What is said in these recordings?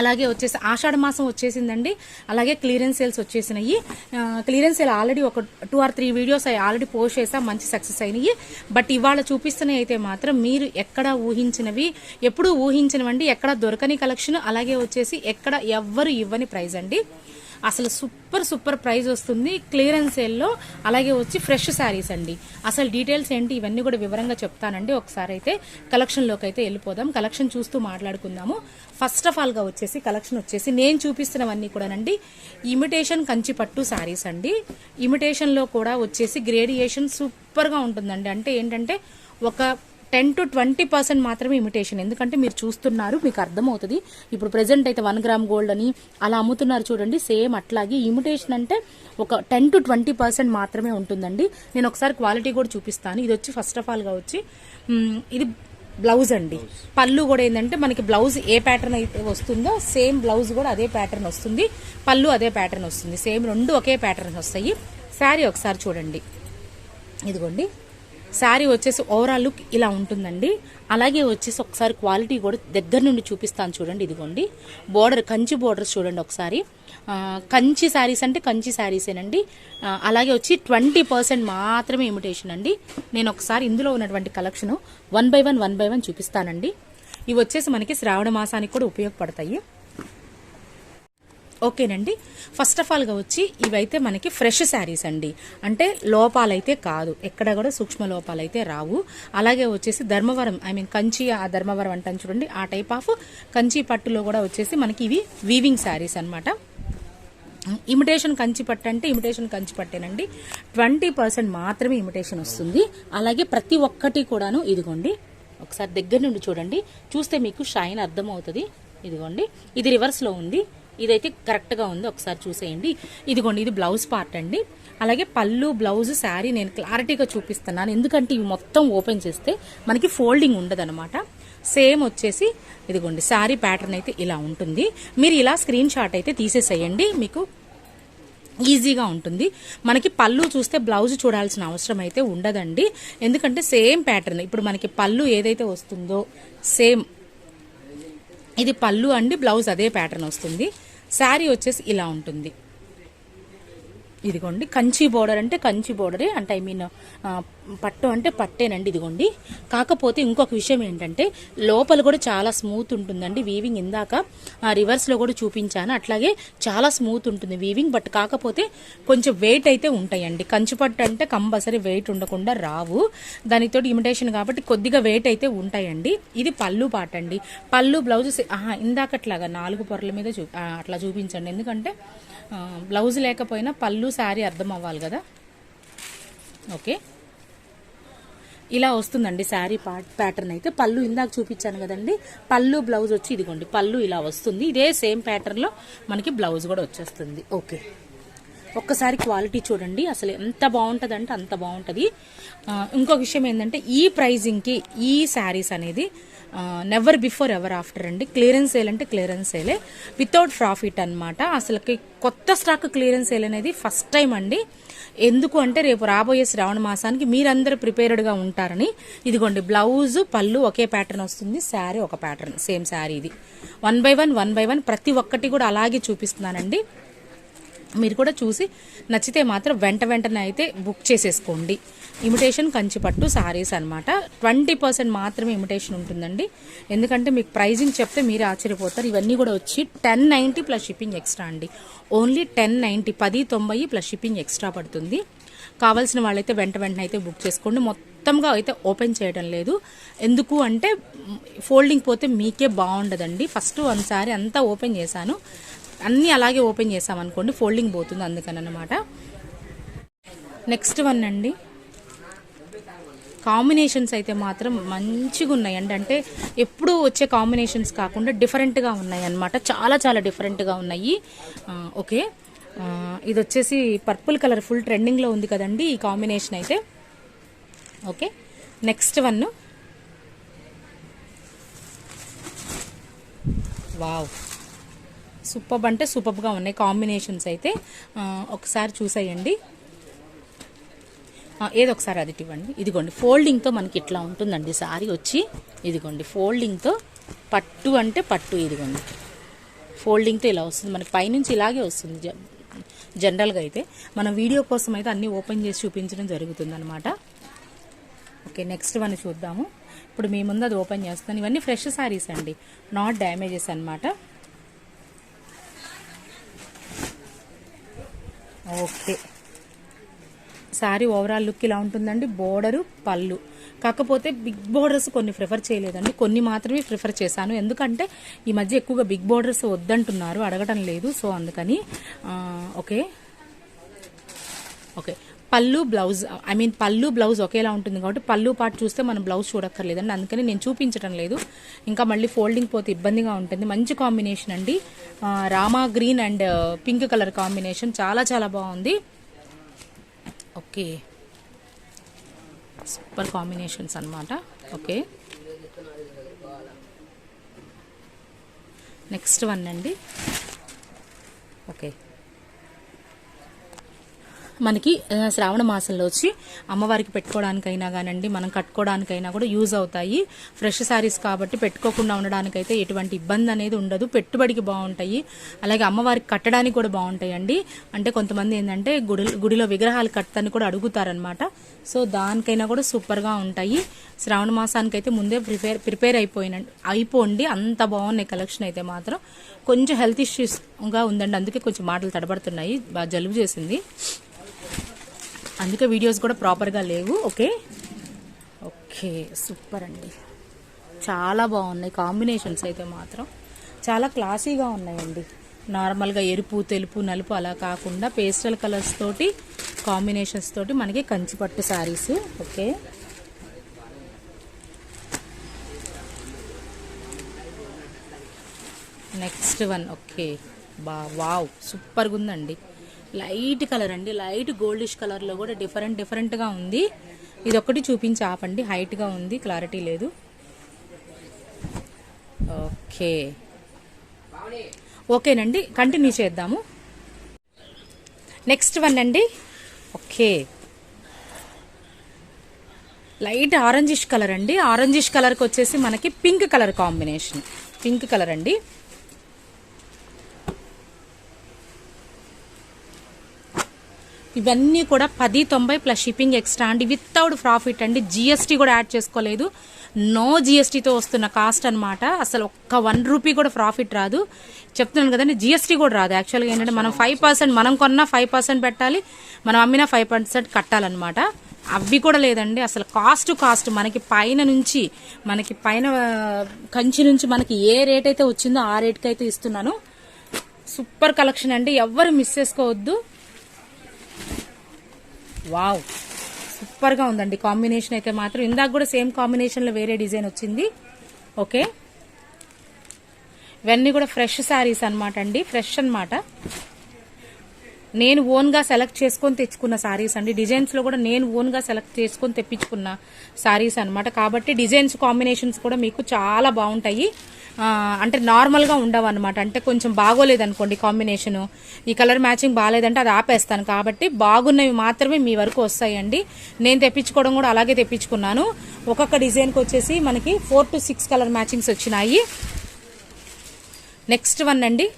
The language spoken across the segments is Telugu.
అలాగే వచ్చేసి ఆషాఢ మాసం వచ్చేసిందండి. అలాగే క్లియరెన్స్ సేల్స్ వచ్చేసినాయి. క్లియరెన్స్ సేల్ ఆల్రెడీ ఒక టూ ఆర్ త్రీ వీడియోస్ అయి ఆల్రెడీ పోస్ట్ చేసా మంచి సక్సెస్ అయినాయి. బట్ ఇవాళ చూపిస్తున్నాయి అయితే మాత్రం మీరు ఎక్కడ ఊహించినవి ఎప్పుడు ఊహించినవండి ఎక్కడ దొరకని కలెక్షన్ అలాగే వచ్చేసి ఎక్కడ ఎవ్వరు ఇవ్వని ప్రైజ్ అండి. అసలు సూపర్ సూపర్ ప్రైస్ వస్తుంది క్లియరెన్స్ సేల్లో. అలాగే వచ్చి ఫ్రెష్ శారీస్ అండి. అసలు డీటెయిల్స్ ఏంటి? ఇవన్నీ కూడా వివరంగా చెప్తానండి. ఒకసారి అయితే కలెక్షన్లోకి అయితే వెళ్ళిపోదాం. కలెక్షన్ చూస్తూ మాట్లాడుకుందాము. ఫస్ట్ ఆఫ్ ఆల్గా వచ్చేసి కలెక్షన్ వచ్చేసి నేను చూపిస్తున్నవన్నీ కూడానండి. ఇమిటేషన్ కంచి పట్టు శారీస్ అండి. ఇమిటేషన్లో కూడా వచ్చేసి గ్రేడియేషన్ సూపర్గా ఉంటుందండి. అంటే ఏంటంటే ఒక టెన్ టు ట్వంటీ పర్సెంట్ మాత్రమే ఇమిటేషన్. ఎందుకంటే మీరు చూస్తున్నారు మీకు అర్థమవుతుంది. ఇప్పుడు ప్రెసెంట్ అయితే వన్ గ్రామ్ గోల్డ్ అని అలా అమ్ముతున్నారు చూడండి సేమ్ అట్లాగే ఇమిటేషన్ అంటే ఒక టెన్ టు ట్వంటీ పర్సెంట్ మాత్రమే ఉంటుందండి. నేను ఒకసారి క్వాలిటీ కూడా చూపిస్తాను. ఇది వచ్చి ఫస్ట్ ఆఫ్ ఆల్గా వచ్చి ఇది బ్లౌజ్ అండి. పళ్ళు కూడా ఏంటంటే మనకి బ్లౌజ్ ఏ ప్యాటర్న్ అయితే వస్తుందో సేమ్ బ్లౌజ్ కూడా అదే ప్యాటర్న్ వస్తుంది. పళ్ళు అదే ప్యాటర్న్ వస్తుంది. సేమ్ రెండు ఒకే ప్యాటర్న్ వస్తాయి. శారీ ఒకసారి చూడండి. ఇదిగోండి. శారీ వచ్చేసి ఓవరాల్ లుక్ ఇలా ఉంటుందండి. అలాగే వచ్చేసి ఒకసారి క్వాలిటీ కూడా దగ్గర నుండి చూపిస్తాను చూడండి ఇదిగోండి. బోర్డర్ కంచి బోర్డర్స్ చూడండి ఒకసారి. కంచి శారీస్ అంటే కంచి శారీసేనండి అలాగే వచ్చి ట్వంటీ పర్సెంట్ మాత్రమే ఇమిటేషన్ అండి. నేను ఒకసారి ఇందులో ఉన్నటువంటి collection one by one one by one చూపిస్తానండి. ఇవి వచ్చేసి మనకి శ్రావణ మాసానికి కూడా ఉపయోగపడతాయి. ఓకేనండి. ఫస్ట్ ఆఫ్ ఆల్గా వచ్చి ఇవైతే మనకి ఫ్రెష్ శారీస్ అండి. అంటే లోపాలైతే కాదు. ఎక్కడ కూడా సూక్ష్మ లోపాలైతే రావు. అలాగే వచ్చేసి ధర్మవరం ఐ మీన్ కంచి ఆ ధర్మవరం అంటాను చూడండి. ఆ టైప్ ఆఫ్ కంచి పట్టులో కూడా వచ్చేసి మనకి ఇవి వీవింగ్ శారీస్ అన్నమాట. ఇమిటేషన్ కంచి పట్టు అంటే ఇమిటేషన్ కంచి పట్టేనండి. ట్వంటీ పర్సెంట్ మాత్రమే ఇమిటేషన్ వస్తుంది. అలాగే ప్రతి ఒక్కటి కూడాను ఇదిగోండి. ఒకసారి దగ్గర నుండి చూడండి. చూస్తే మీకు షైన్ అర్థమవుతుంది. ఇదిగోండి. ఇది రివర్స్లో ఉంది. ఇదైతే కరెక్ట్గా ఉంది. ఒకసారి చూసేయండి. ఇదిగోండి ఇది బ్లౌజ్ పార్ట్ అండి. అలాగే పళ్ళు బ్లౌజ్ శారీ నేను క్లారిటీగా చూపిస్తున్నాను. ఎందుకంటే ఇవి మొత్తం ఓపెన్ చేస్తే మనకి ఫోల్డింగ్ ఉండదనమాట సేమ్ వచ్చేసి ఇదిగోండి శారీ ప్యాటర్న్ అయితే ఇలా ఉంటుంది. మీరు ఇలా స్క్రీన్ షాట్ అయితే తీసేసేయండి. మీకు ఈజీగా ఉంటుంది. మనకి పళ్ళు చూస్తే బ్లౌజ్ చూడాల్సిన అవసరం అయితే ఉండదండి. ఎందుకంటే సేమ్ ప్యాటర్న్. ఇప్పుడు మనకి పళ్ళు ఏదైతే వస్తుందో సేమ్ ఇది పళ్ళు అండి బ్లౌజ్ అదే ప్యాటర్న్ వస్తుంది. శారీ వచ్చేసి ఇలా ఉంటుంది. ఇదిగోండి కంచి బోర్డర్ అంటే కంచి బోర్డరే అంటే ఐ మీన్ పట్టు అంటే పట్టేనండి ఇదిగోండి. కాకపోతే ఇంకొక విషయం ఏంటంటే లోపల కూడా చాలా స్మూత్ ఉంటుందండి వీవింగ్ ఇందాక రివర్స్లో కూడా చూపించాను. అట్లాగే చాలా స్మూత్ ఉంటుంది వీవింగ్ బట్ కాకపోతే కొంచెం వెయిట్ అయితే ఉంటాయండి. కంచి పట్టు అంటే కంపల్సరీ వెయిట్ ఉండకుండా రావు. దానితో ఇమిటేషన్ కాబట్టి కొద్దిగా వెయిట్ అయితే ఉంటాయండి. ఇది పళ్ళు పాట అండి. పళ్ళు బ్లౌజ్ ఇందాకట్లాగా నాలుగు పొరల మీద చూ అట్లా చూపించండి. ఎందుకంటే బ్లౌజ్ లేకపోయినా పళ్ళు శారీ అర్థం అవ్వాలి కదా? ఓకే. ఇలా వస్తుందండి శారీ ప్యాటర్న్ అయితే. పళ్ళు ఇందాక చూపించాను కదండి. పళ్ళు బ్లౌజ్ వచ్చి ఇదిగోండి పళ్ళు ఇలా వస్తుంది. ఇదే సేమ్ ప్యాటర్న్లో మనకి బ్లౌజ్ కూడా వచ్చేస్తుంది. ఓకే. ఒక్కసారి క్వాలిటీ చూడండి. అసలు ఎంత బాగుంటుంది అంటే అంత బాగుంటుంది. ఇంకొక విషయం ఏంటంటే ఈ ప్రైజింగ్కి ఈ శారీస్ అనేది నెవర్ బిఫోర్ ఎవర్ ఆఫ్టర్ అండి. క్లియరెన్స్ సేల్ అంటే క్లియరెన్స్ సేలే వితౌట్ ప్రాఫిట్ అనమాట అసలుకి కొత్త స్టాక్ క్లియరెన్స్ సేల్ అనేది ఫస్ట్ టైం అండి. ఎందుకు అంటే రేపు రాబోయే శ్రావణ మాసానికి మీరందరూ ప్రిపేర్డ్గా ఉంటారని. ఇదిగోండి బ్లౌజ్ పళ్ళు ఒకే ప్యాటర్న్ వస్తుంది. శారీ ఒక ప్యాటర్న్ సేమ్ శారీ ఇది. One by one one by one ప్రతి ఒక్కటి కూడా అలాగే చూపిస్తున్నానండి. మీరు కూడా చూసి నచ్చితే మాత్రం వెంట వెంటనే అయితే బుక్ చేసేసుకోండి. ఇమిటేషన్ కంచిపట్టు సారీస్ అనమాట ట్వంటీ పర్సెంట్ మాత్రమే ఇమిటేషన్ ఉంటుందండి. ఎందుకంటే మీకు ప్రైజింగ్ చెప్తే మీరు ఆశ్చర్యపోతారు. ఇవన్నీ కూడా వచ్చి ten ninety plus shipping extra అండి. ఓన్లీ టెన్ నైంటీ పది తొంభై ప్లస్ షిప్పింగ్ ఎక్స్ట్రా పడుతుంది. కావాల్సిన వాళ్ళైతే వెంట వెంటనే అయితే బుక్ చేసుకోండి. మొత్తంగా అయితే ఓపెన్ చేయడం లేదు. ఎందుకు అంటే ఫోల్డింగ్ పోతే మీకే బాగుండదండి. ఫస్ట్ వన్సారి అంతా ఓపెన్ చేశాను. అన్నీ అలాగే ఓపెన్ చేసామనుకోండి ఫోల్డింగ్ పోతుంది అందుకని అనమాట నెక్స్ట్ వన్ అండి. కాంబినేషన్స్ అయితే మాత్రం మంచిగా ఉన్నాయండి అంటే ఎప్పుడూ వచ్చే కాంబినేషన్స్ కాకుండా డిఫరెంట్గా ఉన్నాయి అన్నమాట చాలా చాలా డిఫరెంట్గా ఉన్నాయి. ఓకే. ఇది వచ్చేసి పర్పుల్ కలర్ ఫుల్ ట్రెండింగ్లో ఉంది కదండి ఈ కాంబినేషన్ అయితే. Okay. Next one. Wow. Super అంటే సూపర్గా ఉన్నాయి. కాంబినేషన్స్ అయితే ఒకసారి చూసేయండి. ఏదో ఒకసారి అది ఇవ్వండి. ఇదిగోండి ఫోల్డింగ్తో మనకి ఇట్లా ఉంటుందండి సారీ వచ్చి. ఇదిగోండి ఫోల్డింగ్తో పట్టు అంటే పట్టు ఇదిగోండి. ఫోల్డింగ్తో ఇలా వస్తుంది. మనకి పైనుంచి ఇలాగే వస్తుంది జ- జనరల్గా అయితే. మనం వీడియో కోసం అయితే అన్నీ ఓపెన్ చేసి చూపించడం జరుగుతుంది ఓకే నెక్స్ట్ వన్ చూద్దాము. ఇప్పుడు మీ ముందు అది ఓపెన్ చేస్తాను. ఇవన్నీ ఫ్రెష్ శారీస్ అండి. నాట్ డ్యామేజెస్ అనమాట ఓకే. శారీ ఓవరాల్ లుక్ ఇలా ఉంటుందండి. బోర్డరు పళ్ళు. కాకపోతే బిగ్ బోర్డర్స్ కొన్ని ప్రిఫర్ చేయలేదండి. కొన్ని మాత్రమే ప్రిఫర్ చేశాను. ఎందుకంటే ఈ మధ్య ఎక్కువగా బిగ్ బోర్డర్స్ వద్దంటున్నారు. అడగటం లేదు. సో అందుకని ఓకే. ఓకే. పళ్ళు బ్లౌజ్ ఐ మీన్ పళ్ళు బ్లౌజ్ ఒకేలా ఉంటుంది కాబట్టి పళ్ళు పాటు చూస్తే మనం బ్లౌజ్ చూడక్కర్లేదండి. అందుకని నేను చూపించడం లేదు. ఇంకా మళ్ళీ ఫోల్డింగ్ పోతే ఇబ్బందిగా ఉంటుంది. మంచి కాంబినేషన్ అండి. Rama green and pink colour combination. చాలా చాలా బాగుంది. ఓకే. సూపర్ కాంబినేషన్స్ అన్నమాట. ఓకే. నెక్స్ట్ వన్ అండి. ఓకే. మనకి శ్రావణ మాసంలో వచ్చి అమ్మవారికి పెట్టుకోవడానికైనా కానండి మనం కట్టుకోవడానికైనా కూడా యూజ్ అవుతాయి. ఫ్రెష్ శారీస్ కాబట్టి పెట్టుకోకుండా ఉండడానికైతే ఎటువంటి ఇబ్బంది అనేది ఉండదు. పెట్టుబడికి బాగుంటాయి. అలాగే అమ్మవారికి కట్టడానికి కూడా బాగుంటాయండి. అంటే కొంతమంది ఏంటంటే గుడి గుడిలో విగ్రహాలు కట్టని కూడా అడుగుతారనమాట సో దానికైనా కూడా సూపర్గా ఉంటాయి. శ్రావణ మాసానికి అయితే ముందే ప్రిపేర్ ప్రిపేర్ అయిపోయిన అయిపోండి. అంత బాగున్నాయి కలెక్షన్ అయితే మాత్రం. కొంచెం హెల్త్ ఇష్యూస్గా ఉందండి. అందుకే కొంచెం మాటలు తడబడుతున్నాయి. బాగా జలుబు చేసింది. అందుకే వీడియోస్ కూడా ప్రాపర్గా లేవు ఓకే ఓకే సూపర్ అండి. చాలా బాగున్నాయి కాంబినేషన్స్ అయితే మాత్రం. చాలా క్లాసీగా ఉన్నాయండి. నార్మల్గా ఎరుపు తెలుపు నలుపు అలా కాకుండా పేస్టల్ కలర్స్ తోటి కాంబినేషన్స్ తోటి మనకి కంచిపట్టు saris okay next one okay బా వావ్ సూపర్గా ఉందండి. లైట్ కలర్ అండి. లైట్ గోల్డిష్ కలర్లో కూడా డిఫరెంట్ డిఫరెంట్గా ఉంది. ఇది ఒకటి చూపించి ఆపండి. హైట్గా ఉంది. క్లారిటీ లేదు. ఓకే. ఓకేనండి. కంటిన్యూ చేద్దాము. నెక్స్ట్ వన్ అండి. ఓకే. లైట్ ఆరెంజిష్ కలర్ అండి. ఆరెంజిష్ కలర్కి వచ్చేసి మనకి pink colour combination. Pink colour అండి. ఇవన్నీ కూడా పది తొంభై ప్లస్ షిప్పింగ్ ఎక్స్ట్రా అండి. వితౌట్ ప్రాఫిట్ అండి. జిఎస్టీ కూడా యాడ్ చేసుకోలేదు. నో జిఎస్టీతో వస్తున్న కాస్ట్ అనమాట అసలు ఒక్క వన్ రూపీ కూడా ప్రాఫిట్ రాదు. చెప్తున్నాను కదండి జిఎస్టీ కూడా రాదు. యాక్చువల్గా ఏంటంటే మనం ఫైవ్ పర్సెంట్ మనం కొన్నా ఫైవ్ పర్సెంట్ పెట్టాలి. మనం అమ్మినా ఫైవ్ పర్సెంట్ కట్టాలన్నమాట. అవి కూడా లేదండి. అసలు కాస్ట్ కాస్ట్ మనకి పైన నుంచి మనకి పైన కంచి నుంచి మనకి ఏ రేట్ అయితే వచ్చిందో ఆ రేట్కి అయితే ఇస్తున్నాను. సూపర్ కలెక్షన్ అండి. ఎవ్వరు మిస్ చేసుకోవద్దు. వావ్. సూపర్గా ఉందండి కాంబినేషన్ అయితే మాత్రం. ఇందాక కూడా సేమ్ కాంబినేషన్లో వేరే డిజైన్ వచ్చింది. ఓకే. ఇవన్నీ కూడా ఫ్రెష్ శారీస్ అనమాట అండి. ఫ్రెష్ అన్నమాట. నేను ఓన్గా సెలెక్ట్ చేసుకొని తెచ్చుకున్న శారీస్ అండి. డిజైన్స్లో కూడా నేను ఓన్గా సెలెక్ట్ చేసుకొని తెప్పించుకున్న శారీస్ అనమాట కాబట్టి డిజైన్స్ కాంబినేషన్స్ కూడా మీకు చాలా బాగుంటాయి. అంటే నార్మల్గా ఉండవు అనమాట అంటే కొంచెం బాగోలేదనుకోండి కాంబినేషను కాంబినేషన్ ఈ కలర్ మ్యాచింగ్ బాగాలేదంటే అది ఆపేస్తాను. కాబట్టి బాగున్నవి మాత్రమే మీ వరకు వస్తాయండి. నేను తెప్పించుకోవడం కూడా అలాగే తెప్పించుకున్నాను. ఒక్కొక్క డిజైన్కి వచ్చేసి మనకి four to six colour matchings వచ్చినాయి. నెక్స్ట్ వన్ అండి.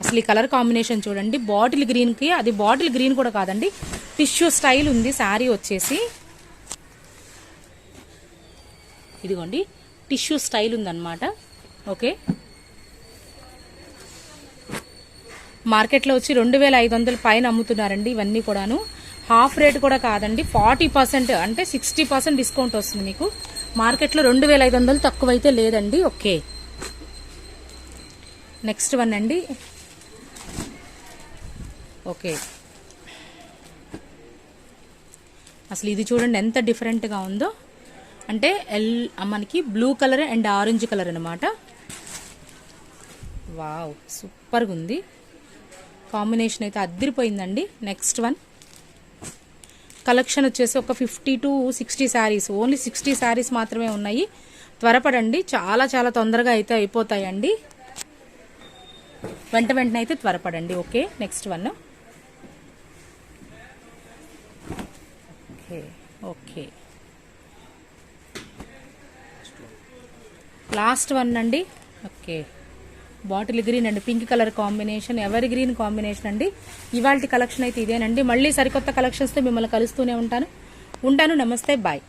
అసలు ఈ కలర్ కాంబినేషన్ చూడండి. బాటిల్ గ్రీన్కి అది బాటిల్ గ్రీన్ కూడా కాదండి. టిష్యూ స్టైల్ ఉంది శారీ వచ్చేసి. ఇదిగోండి టిష్యూ స్టైల్ ఉందన్నమాట. ఓకే. మార్కెట్లో వచ్చి రెండు వేల ఐదు వందల పైన అమ్ముతున్నారండి ఇవన్నీ కూడాను. హాఫ్ రేట్ కూడా కాదండి ఫార్టీ పర్సెంట్ అంటే సిక్స్టీ పర్సెంట్ డిస్కౌంట్ వస్తుంది మీకు. మార్కెట్లో రెండు వేల ఐదు వందలు తక్కువైతే లేదండి ఓకే. నెక్స్ట్ వన్ అండి. ఓకే. అసలు ఇది చూడండి ఎంత డిఫరెంట్గా ఉందో. అంటే ఎల్ మనకి blue colour and orange colour అనమాట వావ్ సూపర్గా ఉంది. కాంబినేషన్ అయితే అద్దరిపోయిందండి. Next one. కలెక్షన్ వచ్చేసి ఒక fifty to sixty saris. Only sixty saris మాత్రమే ఉన్నాయి. త్వరపడండి. చాలా చాలా తొందరగా అయితే అయిపోతాయండి. వెంట వెంటనే అయితే త్వరపడండి. Okay next one. Okay. Okay. Last one అండి. ఓకే. బాటిల్ గ్రీన్ అండి. పింక్ కలర్ కాంబినేషన్ ఎవరి గ్రీన్ కాంబినేషన్ అండి. ఇవాళ కలెక్షన్ అయితే ఇదేనండి. మళ్ళీ సరికొత్త కలెక్షన్స్తో మిమ్మల్ని కలుస్తూనే ఉంటాను. ఉంటాను. నమస్తే. బాయ్.